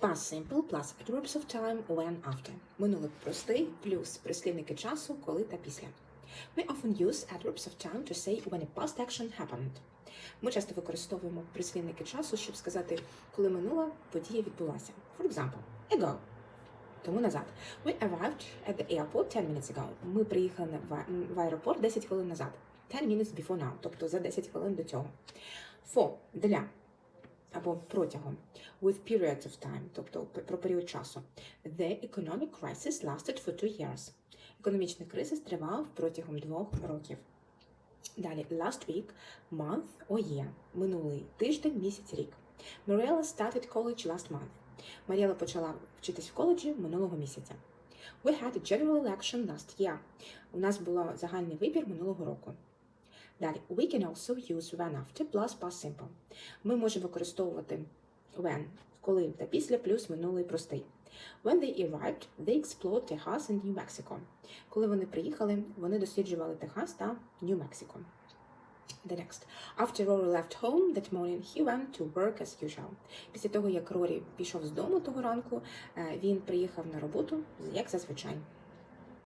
Past simple plus adverbs of time when after. Минулий простий плюс прислівники часу, коли та після. We often use adverbs of time to say when a past action happened. Ми часто використовуємо прислівники часу, щоб сказати, коли минула подія відбулася. For example, ago. Тому назад. We arrived at the airport 10 minutes ago. Ми приїхали в аеропорт 10 хвилин назад. 10 minutes before now, тобто за 10 хвилин до цього. For – для або протягом. With periods of time, тобто про період часу. The economic crisis lasted for two years. Економічний кризис тривав протягом двох років. Далі, last week, month or year. Минулий тиждень, місяць, рік. Mariella started college last month. Маріела почала вчитись в коледжі минулого місяця. We had a general election last year. У нас було загальний вибір минулого року. Далі, we can also use when after plus past simple. Ми можемо використовувати when, коли та після плюс минулий простий. When they arrived, they explored Texas and New Mexico. Коли вони приїхали, вони досліджували Техас та Нью-Мексико. The next. After Rory left home that morning, he went to work as usual. Після того, як Рорі пішов з дому того ранку, е, він приїхав на роботу, як зазвичай.